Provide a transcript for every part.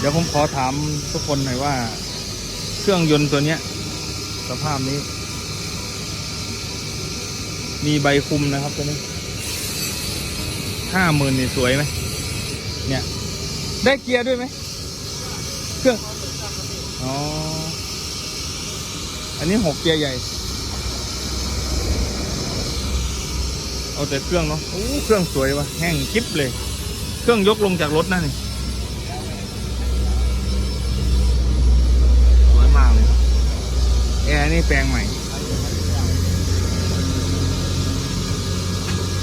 เดี๋ยวผมขอถามทุกคนหน่อยว่า เครื่องยนต์ตัวเนี้ย สภาพนี้ มีใบคุมนะครับตัวนี้ห้าหมื่นนี่สวยไหมเนี่ย ได้เกียร์ด้วยไหมเครื่องอ๋ออันนี้หกเกียร์ใหญ่ เอาแต่เครื่องเนาะโอ้เครื่องสวยวะแห้งคลิปเลย เครื่องยกลงจากรถนั่นนี่สวยมากเลยครับแอร์ นี่แปลงใหม่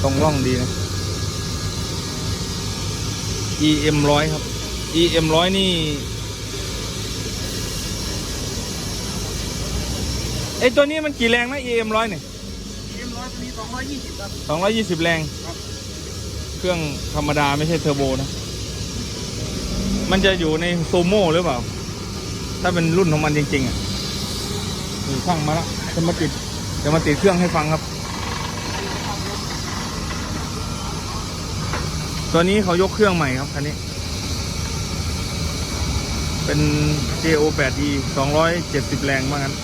ตรงร่องดีนะ EM ร้อยครับ EM ร้อยนี่ไอตัวนี้มันกี่แรงนะ EM ร้อยเนี่ยเอ็มร้อยตัวนี้สองร้อยยี่สิบครับสองร้อยยี่สิบแรงครับเครื่องธรรมดาไม่ใช่เทอร์โบนะ มันจะอยู่ในโซโม่หรือเปล่า ถ้าเป็นรุ่นของมันจริงๆอะ นี่ช่างมาแล้วจะมาติดจะมาติดเครื่องให้ฟังครับ ตัวนี้เขายกเครื่องใหม่ครับคันนี้ เป็น JO 8E 270 แรงว่างั้น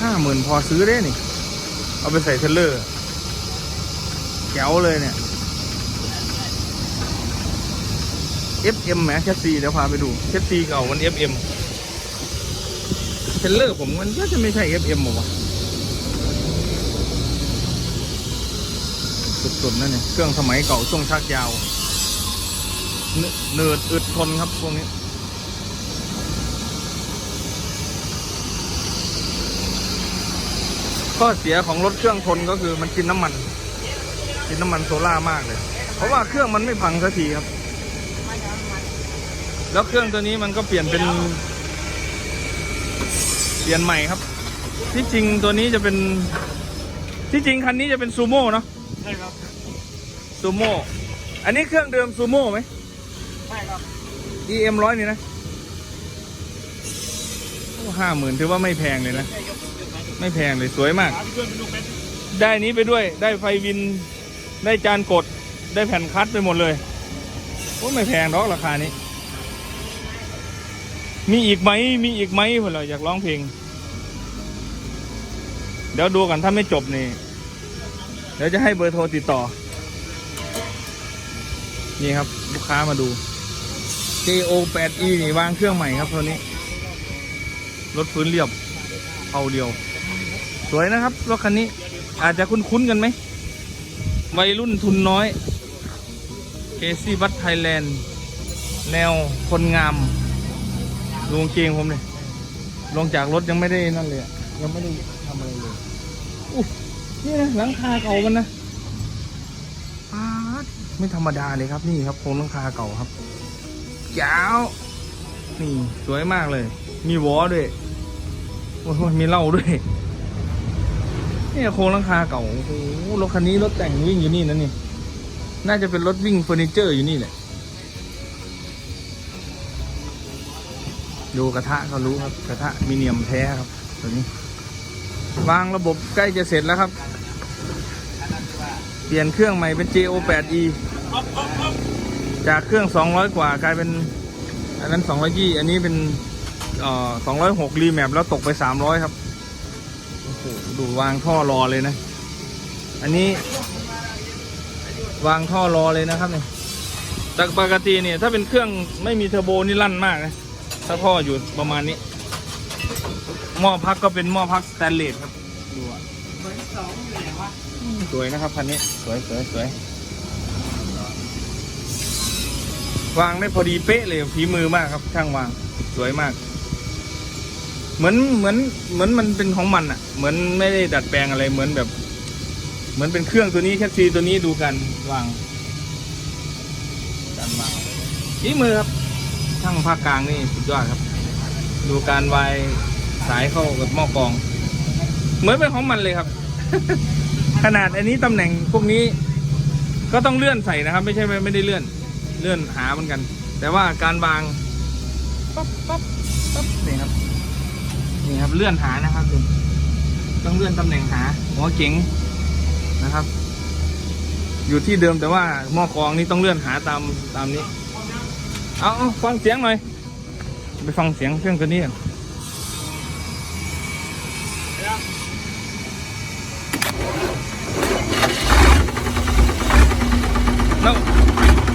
ห้าหมื่นพอซื้อได้นี่ เอาไปใส่เทรลเลอร์แจ๋วเลยเนี่ย FM แหมแคสซีเดี๋ยวพาไปดูแคสซีเก่ามัน FM ทลเลอร์ผมมันก็จะไม่ใช่ FM หรอวะสุดๆนั่นเนี่ยเครื่องสมัยเก่าช่วงชักยาวเนเนิร์ดอึดทนครับพวกนี้ข้อเสียของรถเครื่องทนก็คือมันกินน้ำมัน กินน้ำมันโซล่ามากเลย เพราะว่าเครื่องมันไม่พังสักทีครับ แล้วเครื่องตัวนี้มันก็เปลี่ยนเป็น เปลี่ยนใหม่ครับ ที่จริงตัวนี้จะเป็น ที่จริงคันนี้จะเป็นซูโม่เนาะใช่ครับซูโม่อันนี้เครื่องเดิมซูโม่ไหมใช่ครับ EM ร้อยนี่นะห้าหมื่นถือว่าไม่แพงเลยนะแค่ยกขึ้นไปไม่แพงเลยสวยมากขาพี่เพื่อนเป็นลูกเป็นได้นี้ไปด้วยได้ไฟวินได้จานกดได้แผ่นคัดไปหมดเลยโอ้ไม่แพงหรอกราคานี้ มีอีกไหมมีอีกไหมเพื่อนเราอยากร้องเพลง เดี๋ยวดูกันถ้าไม่จบนี่เดี๋ยวจะให้เบอร์โทรติดต่อ นี่ครับ ลูกค้ามาดู JO 8E นี่วางเครื่องใหม่ครับตัวนี้ รถพื้นเรียบเอาเดียว สวยนะครับ รถคันนี้ อาจจะคุ้นๆกันไหม วัยรุ่นทุนน้อยเคซี่บัตไทยแลนด์ แนวคนงาม ดูกางเกงผมเลยลงจากรถยังไม่ได้นั่นเลยอะยังไม่ได้ทำอะไรเลยอู้นี่นะหลังคาเก่ามันนะปาดไม่ธรรมดาเลยครับนี่ครับโครงหลังคาเก่าครับยาวนี่สวยมากเลย มีวอด้วยโอ้โหมีเหล้าด้วยเนี่ยโครงหลังคาเก่าโอ้โหรถคันนี้รถแต่งวิ่งอยู่นี่นะนี่น่าจะเป็นรถวิ่งเฟอร์นิเจอร์อยู่นี่แหละ ดูกระทะเขารู้ครับ กระทะมีเนียมแท้ครับ ตัวนี้ วางระบบใกล้จะเสร็จแล้วครับ เปลี่ยนเครื่องใหม่เป็น JO 8E จากเครื่อง 200 กว่ากลายเป็น อันนั้น 220 อันนี้เป็นเอ่อ206 รีแมปแล้วตกไป 300 ครับ โอ้โห ดูวางท่อรอเลยนะ อันนี้ วางท่อรอเลยนะครับเนี่ยจากปกติเนี่ยถ้าเป็นเครื่องไม่มีเทอร์โบนี่ลั่นมากนะ ถ้าท่ออยู่ประมาณนี้ หม้อพักก็เป็นหม้อพักสแตนเลสครับดูอะเหมือนสองเหลี่ยมวะสวยนะครับ คันนี้ สวยสวยสวยวางได้พอดีเป๊ะเลยฝีมือมากครับ ช่างวาง สวยมาก เหมือนเหมือนเหมือนมันเป็นของมันอะ่ะ เหมือนไม่ได้ดัดแปลงอะไรเหมือนแบบ เหมือนเป็นเครื่องตัวนี้แค่ซีตัวนี้ดูกันวางการวางฝีมือครับ ช่างภาคกลางนี่สุดยอดครับ ดูการวายสายเข้ากับหม้อกอง เหมือนเป็นของมันเลยครับ ขนาดอันนี้ตำแหน่งพวกนี้ก็ต้องเลื่อนใส่นะครับ ไม่ใช่ไม่ไม่ได้เลื่อนเลื่อนหาเหมือนกัน แต่ว่าการวางปั๊บปั๊บปั๊บนี่ครับนี่ครับเลื่อนหานะครับดูต้องเลื่อนตำแหน่งหาหัวเก๋งนะครับ อยู่ที่เดิมแต่ว่าหม้อกรองนี่ต้องเลื่อนหาตามตามนี้ เอาเอาฟังเสียงหน่อย ไปฟังเสียงเครื่องตัวนี้กันแล้ว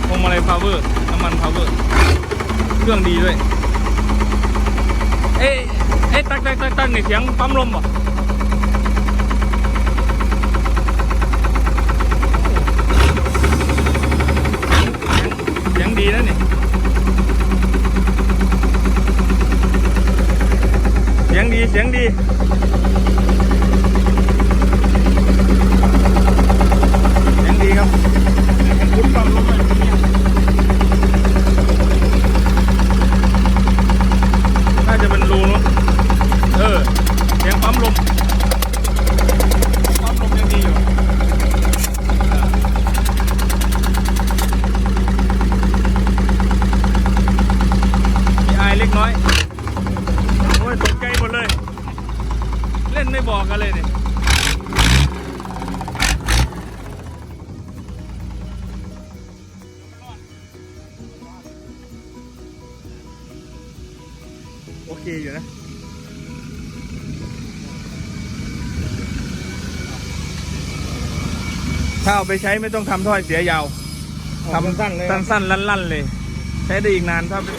พวงมาลัยพาวเวอร์น้ำมันพาวเวอร์เครื่องดีด้วย เอ้ยเอ้ยตักตักตักตักนี่เสียงปั๊มลมป่ะเสียงดีนะนี่ เสียงดี เสียงดี เสียงดีครับ คุณปั๊มลงไปเนี่ย น่าจะเป็นรูเนอะเออ เสียงปั๊มลม ปั๊มลงยังดีอยู่ มีอายเล็กน้อย โอ้ยตกใจหมดเลย เล่นไม่บอ กกันเลยเนี่ยโอเคอยู่นะถ้าเอาไปใช้ไม่ต้องทำถ้อยเสียยาวทำสั้นๆเลยสั้นๆลั่นๆเลย ใช้ได้อีกนานถ้าเป็น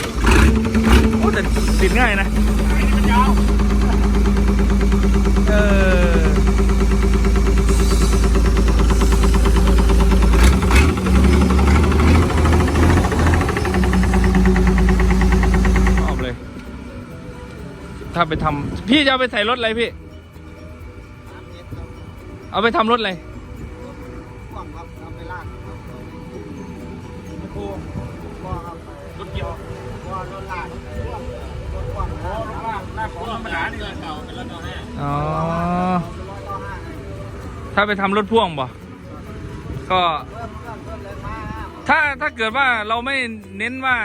โอ้แต่ติดง่ายนะอันนี้มันยาว เออชอบเลย ถ้าไปทำพี่จะเอาไปใส่รถอะไรพี่ เอาไปทำรถอะไรกล่องครับเอาไปลากครับโอ้ก็ครับรถเกี่ยวก็รถลากรถกว้างโอ้รถ ลากลากของธรรมดานี่เลยเก่าเป็นรถต่อห้าอ๋อร้อยต่อห้าไงถ้าไปทำรถพ่วงบ่ก็ ถ้าถ้าเกิดว่าเราไม่เน้นว่า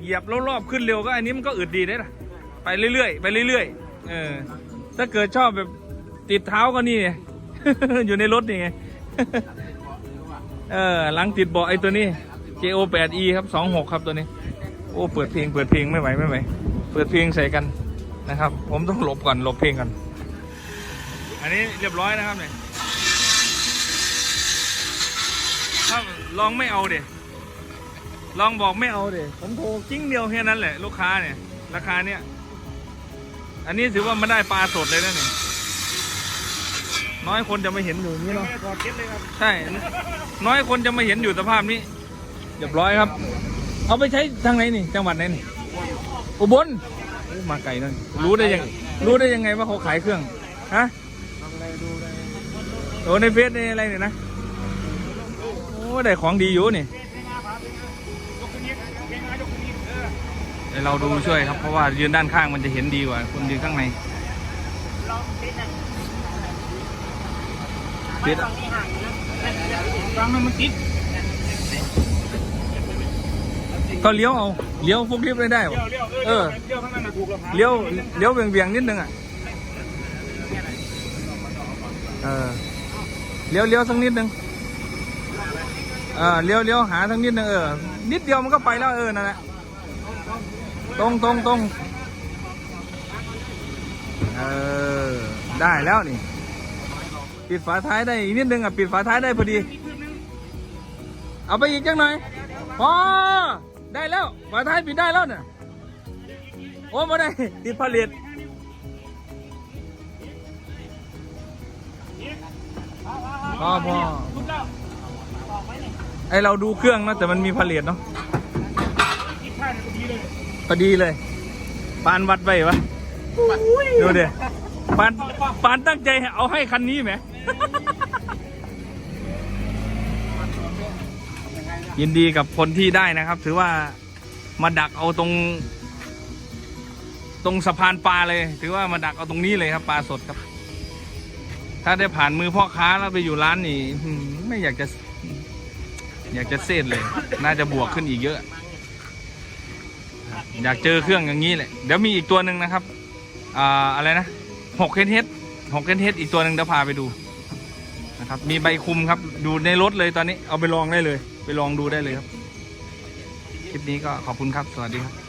เหยียบแล้วรอบขึ้นเร็วก็อันนี้มันก็อึดดีได้ละไปเรื่อยๆไปเรื่อยๆเออ ถ้าเกิดชอบแบบติดเท้าก็นี่ไงอยู่ในรถนี่ไงเออหลังติดเบาะไอ้ตัวนี้ JO 8 E ครับ 26 ครับตัวนี้ โอ้ เปิดเพลง เปิดเพลงไม่ไหวไม่ไหว เปิดเพลงใส่กัน นะครับ ผมต้องหลบก่อนหลบเพลงก่อน อันนี้เรียบร้อยนะครับเนี่ยถ้าลองไม่เอาเด็ลองบอกไม่เอาเด็ผมโทรกิ้งเดียวแค่นั้นแหละ ลูกค้าเนี่ย ราคาเนี้ยอันนี้ถือว่ามันได้ปลาสดเลยนะเนี่ยน้อยคนจะไม่เห็นอยู่อย่างนี้เนาะแม่ถอดเก็ตเลยครับใช่ น้อยคนจะมาเห็นอยู่สภาพนี้เรียบร้อยครับ เอาไปใช้ทางไหนนี่ จังหวัดไหนนี่อุบลโอ้ มาไกลนั่นรู้ได้ยังรู้ได้ยังไงว่าเขาขายเครื่องฮะโอ้ในเฟซในอะไรเนี่ยนะโอ้ได้ของดีอยู่นี่ยกขึ้นนี้เก่งนะยกขึ้นนี้เออเดี๋ยวเราดูช่วยครับเพราะว่ายืนด้านข้างมันจะเห็นดีกว่าคนยืนข้างในเฟซฟังมันมันติด ก็เลี้ยวเอาเลี้ยวฟุกลิฟต์ได้ได้เลี้ยวเลี้ยวเออเลี้ยวข้างนั้นน่ะถูกแล้วครับเลี้ยวเลี้ยวเบี่ยงเบี่ยงๆนิดนึงอะ เออ เลี้ยวเลี้ยวสักนิดนึงเออเลี้ยวเลี้ยวหาสักนิดนึงเออ นิดเดียวมันก็ไปแล้วเออ นั่นแหละ ตรงตรงตรงเออ ได้แล้วนี่ ปิดฝาท้ายได้อีกนิดนึงอะ ปิดฝาท้ายได้พอดี เอาไปอีกจังหน่อยพอ ได้แล้วฝาท้ายปิดได้แล้วเนี่ยโอ้ไม่ได้ติดผลิตพอพอถูกแล้วไอเราดูเครื่องนะแต่มันมีผลิตเนาะคิดท่าเนี่ยพอดีเลยพอดีเลยปานวัดไปวะดูดิปานปานตั้งใจเอาให้คันนี้ไหม ยินดีกับคนที่ได้นะครับ ถือว่ามาดักเอาตรง ตรงสะพานปลาเลย ถือว่ามาดักเอาตรงนี้เลยครับปลาสดครับ ถ้าได้ผ่านมือพ่อค้าแล้วไปอยู่ร้านนี้ไม่อยากจะ อยากจะเซตเลย น่าจะบวกขึ้นอีกเยอะ อยากเจอเครื่องอย่างนี้แหละเดี๋ยวมีอีกตัวหนึ่งนะครับ อ่าอะไรนะหกเฮดเฮดหกเฮดเฮดอีกตัวหนึ่งเดี๋ยวพาไปดู นะครับ มีใบคุมครับ ดูในรถเลยตอนนี้เอาไปลองได้เลย ไปลองดูได้เลยครับ คลิปนี้ก็ขอบคุณครับ สวัสดีครับ